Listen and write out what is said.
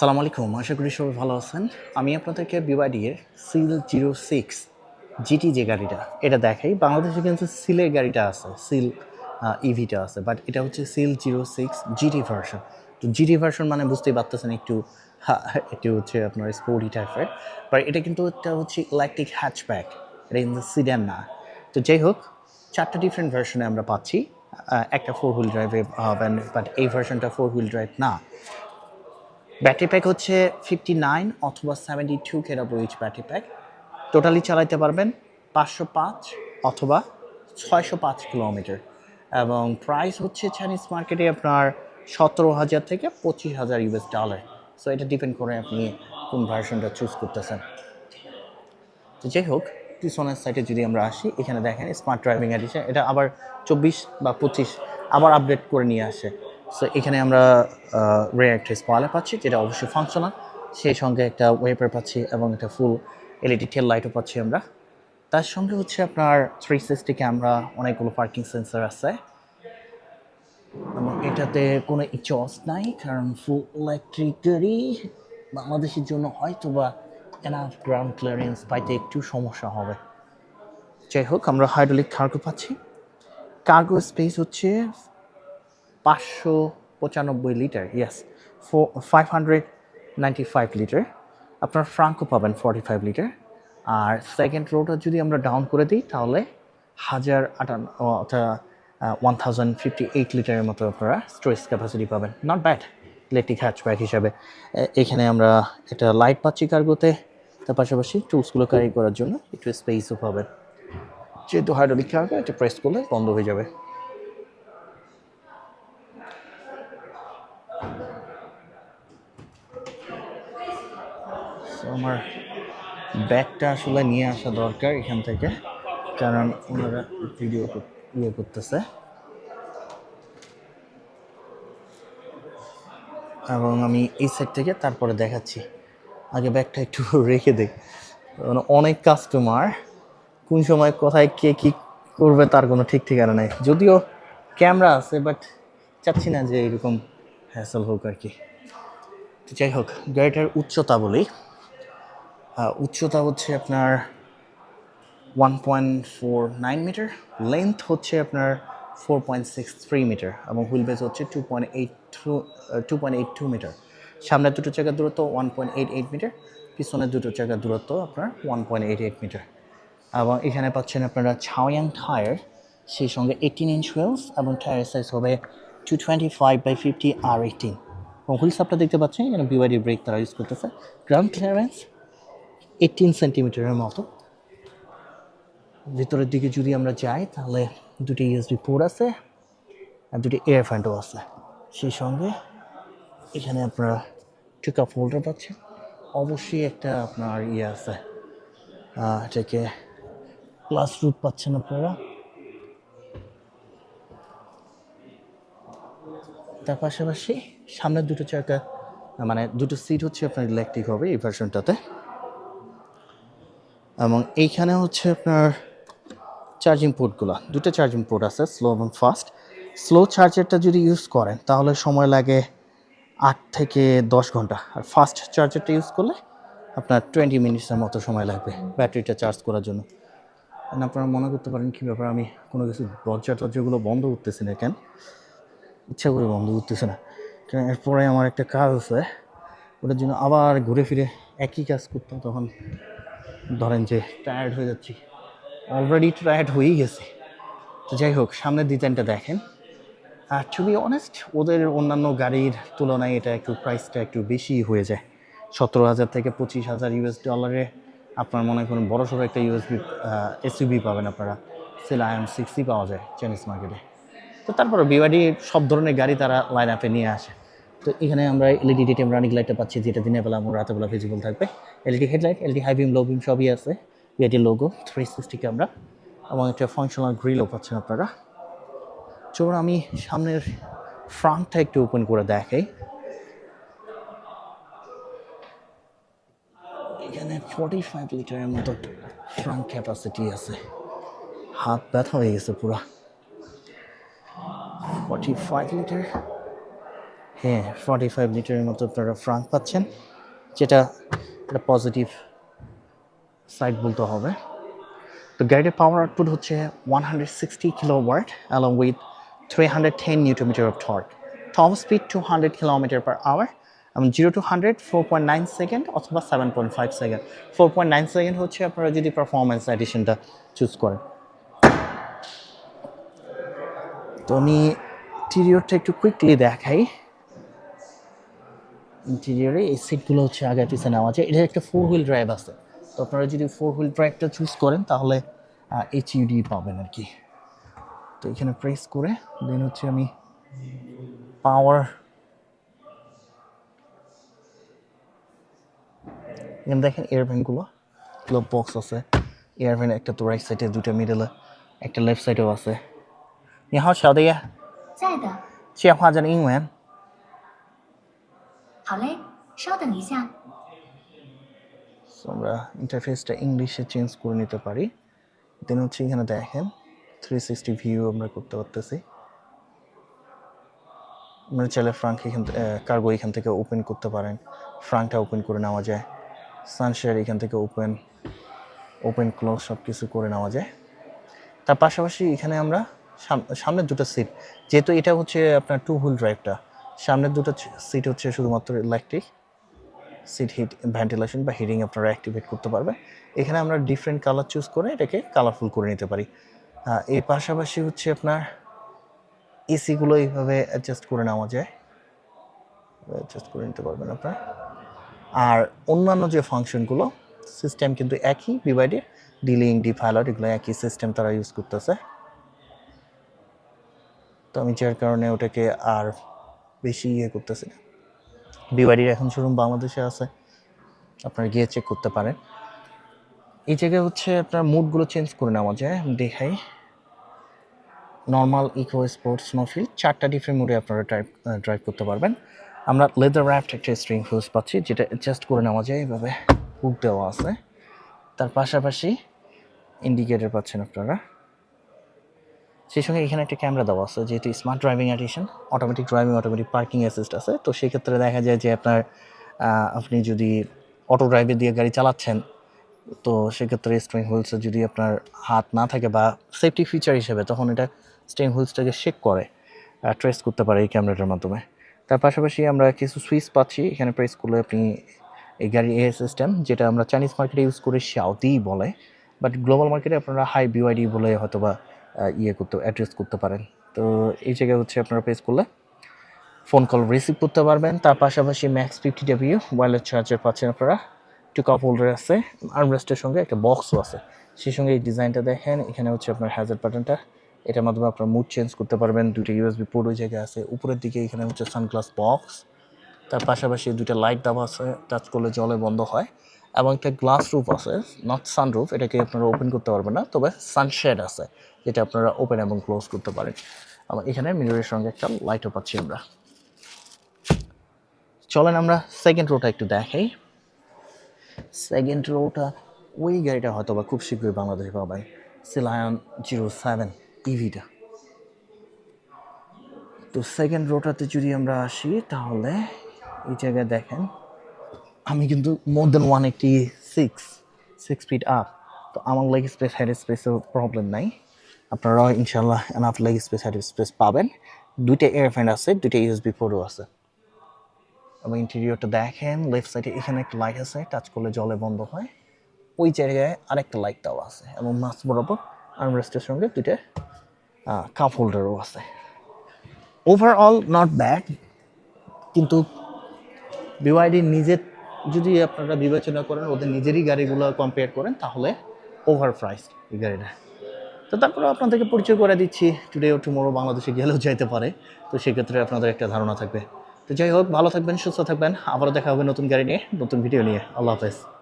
সালাম আলাইকুম, আশা করি সবাই ভালো আছেন। আমি আপনাদেরকে বিওয়াইডির সিল জিরো সিক্স জিটি যে গাড়িটা, এটা দেখাই। বাংলাদেশে কিন্তু সিলের গাড়িটা আছে সিল ইভিটা আছে বাট এটা হচ্ছে Seal zero six GT version তো জিটি ভার্সন মানে বুঝতেই পারতেছেন একটু একটু হচ্ছে আপনার স্পোর্টি টাইপের বাট এটা কিন্তু একটা হচ্ছে ইলেকট্রিক হ্যাচব্যাক এটা কিন্তু সিডান না। তো যাই হোক, চারটা ডিফারেন্ট ভার্সনে আমরা পাচ্ছি। একটা ফোর হুইল ড্রাইভে বাট এই ভার্সনটা ফোর হুইল ড্রাইভ না। ব্যাটারি প্যাক হচ্ছে ফিফটি নাইন অথবা সেভেন্টি টু কেরাবোইচ ব্যাটারি প্যাক টোটালি চালাইতে পারবেন পাঁচশো পাঁচ অথবা ছয়শো পাঁচ কিলোমিটার এবং প্রাইস হচ্ছে চাইনিজ মার্কেটে আপনার সতেরো হাজার থেকে পঁচিশ হাজার ইউএস ডলার সো এটা ডিপেন্ড করে আপনি কোন ভার্সনটা চুজ করতেছেন। তো যাই হোক পিছনের সাইডে যদি আমরা আসি, এখানে দেখেন স্মার্ট ড্রাইভিং এডিশন এটা আবার চব্বিশ বা পঁচিশ আবার আপডেট করে নিয়ে আসে। সো এখানে আমরা রে একটা স্পয়লার পাচ্ছি, যেটা অবশ্যই ফাংশনাল সেই সঙ্গে একটা ওয়েপার পাচ্ছি এবং একটা ফুল এলইডি টেল লাইটও পাচ্ছি আমরা। তার সঙ্গে হচ্ছে আপনার থ্রি সিক্সটি ক্যামেরা অনেকগুলো পার্কিং সেন্সার আছে। এবং এটাতে কোনো ইচস নাই, কারণ ফুল ইলেকট্রিক গাড়ি। বাংলাদেশের জন্য হয়তো বা এনাফ গ্রাউন্ড ক্লিয়ারেন্স পাইতে একটু সমস্যা হবে। যাই হোক, আমরা হাইড্রোলিক কার্গো পাচ্ছি। কার্গো স্পেস হচ্ছে পাঁচশো পঁচানব্বই লিটার ইয়াস ফো five hundred ninety five litre আপনার ফ্রাঙ্কো পাবেন ফর্টি ফাইভ লিটার আর সেকেন্ড রোটা যদি আমরা ডাউন করে দিই, তাহলে হাজার আটান্ন অর্থাৎ ওয়ান থাউজেন্ড ফিফটি এইট লিটারের মতো আপনারা স্টোরেজ ক্যাপাসিটি পাবেন। নট ব্যাড ইলেকট্রিক হ্যাচব্যাক হিসাবে। এখানে আমরা একটা লাইট পাচ্ছি কার্গোতে তার পাশাপাশি টুলসগুলো ক্যারি করার জন্য একটু স্পেসও পাবেন। যেহেতু হাইড্রোলিক কার্গো এটা প্রেস করলে বন্ধ হয়ে যাবে। আমার ব্যাগটা আসলে নিয়ে আসা দরকার এখান থেকে, কারণ ওনারা ভিডিও ইয়ে করতেছে। এবং আমি এই সাইড থেকে তারপরে দেখাচ্ছি। আগে ব্যাগটা একটু রেখে দিই। কারণ অনেক কাস্টমার কোন সময় কোথায় কে কী করবে তার কোনো ঠিক ঠিকানা নেই। যদিও ক্যামেরা আছে বাট চাচ্ছি না যে এরকম হ্যাসল হোক আর কি। যাই হোক, গাড়িটার উচ্চতা বলি। উচ্চতা হচ্ছে আপনার one point four nine metre length হচ্ছে আপনার four point six three metre এবং হুইল বেস হচ্ছে two point eight two two point eight two metre সামনের দুটো চাকার দূরত্ব one point eight eight metre পিছনের দুটো চাকার দূরত্ব আপনার one point eight eight metre এবং এখানে পাচ্ছেন আপনারা ছাওয়াং টায়ার সেই সঙ্গে এইটিন ইঞ্চ হুইলস এবং টায়ার সাইজ হবে two twenty five by fifty R eighteen এবং হুইলস আপনারা দেখতে পাচ্ছেন, এখানে বিওয়াইডি ব্রেক তারা ইউজ করতেছে। গ্রাউন্ড ক্লিয়ারেন্স এইটিন সেন্টিমিটারের মতো। ভিতরের দিকে যদি আমরা যাই, তাহলে দুটি ইউএসবি পোর্ট আছে আর দুটি এয়ার ফ্যান্টও আছে। সেই সঙ্গে এখানে আপনারা টু কাপ হোল্ডার পাচ্ছেন। অবশ্যই একটা আপনার ইয়ে আছে এটাকে প্লাস রুট পাচ্ছেন আপনারা। তার পাশাপাশি সামনের দুটো চাকা মানে দুটো সিট হচ্ছে আপনার ইলেকট্রিক হবে এই ভার্সনটাতে এবং এইখানে হচ্ছে আপনার চার্জিং পোর্টগুলো দুটো চার্জিং পোর্ট আছে স্লো এবং ফাস্ট স্লো চার্জারটা যদি ইউজ করেন, তাহলে সময় লাগে আট থেকে দশ ঘণ্টা। আর ফাস্ট চার্জারটা ইউজ করলে আপনার টোয়েন্টি মিনিটসের মতো সময় লাগবে ব্যাটারিটা চার্জ করার জন্য। আপনারা মনে করতে পারেন কী ব্যাপার, আমি কোনো কিছু দরজা টরজাগুলো বন্ধ করতেছি না কেন? ইচ্ছা করে বন্ধ করতেছে না। কারণ এরপরে আমার একটা কাজ আছে, ওটার জন্য আবার ঘুরে ফিরে একই কাজ করতাম তখন। ধরেন যে টায়ার্ড হয়ে যাচ্ছি। অলরেডি টায়ার্ড হয়েই গেছে। তো যাই হোক, সামনের ডিজাইনটা দেখেন। আর টু অনেস্ট ওদের অন্যান্য গাড়ির তুলনায় এটা একটু প্রাইসটা একটু বেশি হয়ে যায়। সতেরো হাজার থেকে পঁচিশ হাজার ইউএস ডলারে আপনার মনে করেন বড় সড়ো একটা ইউএসবি এসইউবি পাবেন আপনারা। সেল এম সিক্সটি পাওয়া যায় চাইনিজ মার্কেটে তো তারপরে বিওয়াডি সব ধরনের গাড়ি তারা লাইন আপে নিয়ে আসে। তো এখানে আমরা এলইডি ডিটেম রানিং লাইটটা পাচ্ছি, যেটা দিনের বেলা এবং রাতের বেলা ভিজিবল থাকবে। LED headlight LED high beam low beam সবই আছে। BYD logo three sixty camera এবং একটা ফাংশনাল গ্রিলও পাচ্ছেন আপনারা। চলুন আমি সামনের ফ্রন্টটা একটু ওপেন করে দেখাই। এখানে ফর্টি ফাইভ লিটারের মতো ফ্রন্ট ক্যাপাসিটি আছে। হাত ব্যথা হয়ে গেছে পুরা। ফর্টি ফাইভ লিটার হ্যাঁ ফর্টি ফাইভ লিটারের মতো আপনারা ফ্রাঙ্ক পাচ্ছেন, যেটা একটা পজিটিভ সাইড বলতে হবে। তো গাড়ির পাওয়ার আউটপুট হচ্ছে one hundred sixty kilowatt along with three hundred ten newton metre of torque top speed two hundred kilometre per hour এবং zero to hundred four point nine second অথবা seven point five second four point nine second হচ্ছে আপনারা যদি performance এডিশনটা choose করেন। তো আমি ইন্টিরিয়রটা একটু quickly দেখাই। ইন্টিরিয়রে এই সিটগুলো হচ্ছে আগে পিছনে নেওয়া যায় এটা একটা ফোর হুইল ড্রাইভ আছে তো আপনারা যদি ফোর হুইল ড্রাইভটা চুজ করেন তাহলে এইচ ইউডি পাবেন আর কি তো এখানে প্রেস করে দেন হচ্ছে আমি পাওয়ার এখানে দেখেন এয়ারভ্যানগুলো গ্লোভ বক্স আছে এয়ারভ্যান একটা তো রাইট সাইডে দুটো মিডলে একটা লেফট সাইডেও আছে 你好，小的呀，在的，介绍着英文。 好嘞，稍等一下。 So, আমরা ইন্টারফেসটা ইংলিশে চেঞ্জ করে নিতে পারি দেন হচ্ছে এখানে দেখেন থ্রি সিক্সটি ভিউ আমরা করতে পারতেছি আমরা চাইলে ফ্রাঙ্ক এখান কার্গো এখান থেকে ওপেন করতে পারেন ফ্রাঙ্কটা ওপেন করে নেওয়া যায় সানশেয়ার এখান থেকে ওপেন ওপেন ক্লোজ সব কিছু করে নেওয়া যায় তার পাশাপাশি এখানে আমরা সাম- সামনের দুটো সিট যেহেতু এটা হচ্ছে আপনার টু হুইল ড্রাইভটা সামনের দুটো সিট হচ্ছে শুধুমাত্র ইলেকট্রিক সিট হিট ভেন্টিলেশন বা হিটিং আপনারা অ্যাক্টিভেট করতে পারবে এখানে আমরা ডিফারেন্ট কালার চুজ করে এটাকে কালারফুল করে নিতে পারি। এর পাশাপাশি হচ্ছে আপনার এসিগুলো এইভাবে অ্যাডজাস্ট করে নেওয়া যায়। অ্যাডজাস্ট করে নিতে পারবেন আপনার। আর অন্যান্য যে ফাংশনগুলো সিস্টেম কিন্তু একই বিভাইডে ডিলিং ডিফাইলার এগুলো একই সিস্টেম তারা ইউজ করতেছে। তো আমি যার কারণে ওটাকে আর বেশি ইয়ে করতেছি। বিওয়াইডির এখন শোরুম বাংলাদেশে আছে। আপনারা গিয়ে চেক করতে পারেন। এই জায়গায় হচ্ছে আপনার মুডগুলো চেঞ্জ করে নেওয়া যায় দেখাই। নর্মাল ইকো স্পোর্টস স্নোফিল চারটা ডিফারেন্ট মুডে আপনারা ড্রাইভ ড্রাইভ করতে পারবেন। আমরা লেদার র্যাফট একটা স্ট্রিং ফুলস পাচ্ছি, যেটা অ্যাডজাস্ট করে নেওয়া যায়, এভাবে হুক দেওয়া আছে। তার পাশাপাশি ইন্ডিকেটর পাচ্ছেন আপনারা। সেই সঙ্গে এখানে একটা ক্যামেরা দেওয়া আছে, যেহেতু smart driving edition automatic driving automatic parking assist আছে। তো সেই ক্ষেত্রে দেখা যায় যে আপনার আপনি যদি অটো ড্রাইভে দিয়ে গাড়ি চালাচ্ছেন, তো সেক্ষেত্রে স্ট্রিং হুইলসে যদি আপনার হাত না থাকে বা সেফটি ফিচার হিসেবে, তখন এটা স্ট্রিং হুইলসটাকে শেক করে ট্রেস করতে পারে এই ক্যামেরাটার মাধ্যমে। তার পাশাপাশি আমরা কিছু সুইচ পাচ্ছি, এখানে প্রেস করলে আপনি এই গাড়ির এ সিস্টেম যেটা আমরা চাইনিজ মার্কেটে ইউজ করি শাওতি বলে বাট গ্লোবাল মার্কেটে আপনারা হাই বিওয়াইডি বলে হয়তো বা ইয়ে করতে অ্যাড্রেস করতে পারেন। তো এই জায়গায় হচ্ছে আপনারা প্রেস করলে ফোন কল রিসিভ করতে পারবেন। তার পাশাপাশি max fifty W wireless charger পাচ্ছেন আপনারা। একটু কাপ হোল্ডার আছে আর্মরেস্টের সঙ্গে একটা বক্সও আছে। সেই সঙ্গে এই ডিজাইনটা দেখেন, এখানে হচ্ছে আপনার হ্যাজার প্যাটার্নটা এটার মাধ্যমে আপনার মুড চেঞ্জ করতে পারবেন। দুটো ইউএসবি পোর্ট ওই জায়গায় আছে। উপরের দিকে এখানে হচ্ছে সানগ্লাস বক্স তার পাশাপাশি দুইটা লাইট দেওয়া আছে। টাচ করলে জলে বন্ধ হয়। এবং একটা গ্লাস রুফ আছে নট সানরুফ এটাকে আপনারা ওপেন করতে পারবেন না, তবে সানশেড আছে, যেটা আপনারা ওপেন এবং ক্লোজ করতে পারেন। এবং এখানে মিররের সঙ্গে একটা লাইটও পাচ্ছি আমরা। চলেন আমরা সেকেন্ড রোটা একটু দেখাই। সেকেন্ড রোটা ওই গাড়িটা হয়তো বা খুব শীঘ্রই বাংলাদেশে পাবেন সিলায়ন জিরো সেভেন ইভিটা তো সেকেন্ড রোটাতে যদি আমরা আসি, তাহলে এই জায়গায় দেখেন আমি কিন্তু more then one eighty six six feet up তো আমার লেগ স্পেস হেড স্পেসেও প্রবলেম নাই। আপনারা ইনশাল্লাহ enough leg space head space পাবেন। দুইটা এয়ারফ্যান আছে, দুইটা ইউএসবি পোর্টও আছে। এবং ইন্টেরিয়রটা দেখেন লেফট সাইডে এখানে একটা লাইট আছে টাচ করলে জলে বন্ধ হয়। ওই জায়গায় আরেকটা লাইট দেওয়া আছে এবং মাছ বরাবর আর্মরেস্টের সঙ্গে দুইটা কাপ হোল্ডারও আছে। ওভারঅল নট ব্যাড কিন্তু বিওয়াইডি নিজের যদি আপনারা বিবেচনা করেন ওদের নিজেরই গাড়িগুলো কম্পেয়ার করেন, তাহলে ওভার প্রাইস এই গাড়িটা। তো তারপরে আপনাদেরকে পরিচয় করে দিচ্ছি। টুডে ও টুমোরো বাংলাদেশে গেলেও যাইতে পারে। তো সেক্ষেত্রে আপনাদের একটা ধারণা থাকবে। তো যাই হোক, ভালো থাকবেন, সুস্থ থাকবেন। আবারও দেখা হবে নতুন গাড়ি নিয়ে, নতুন ভিডিও নিয়ে। আল্লাহ হাফেজ।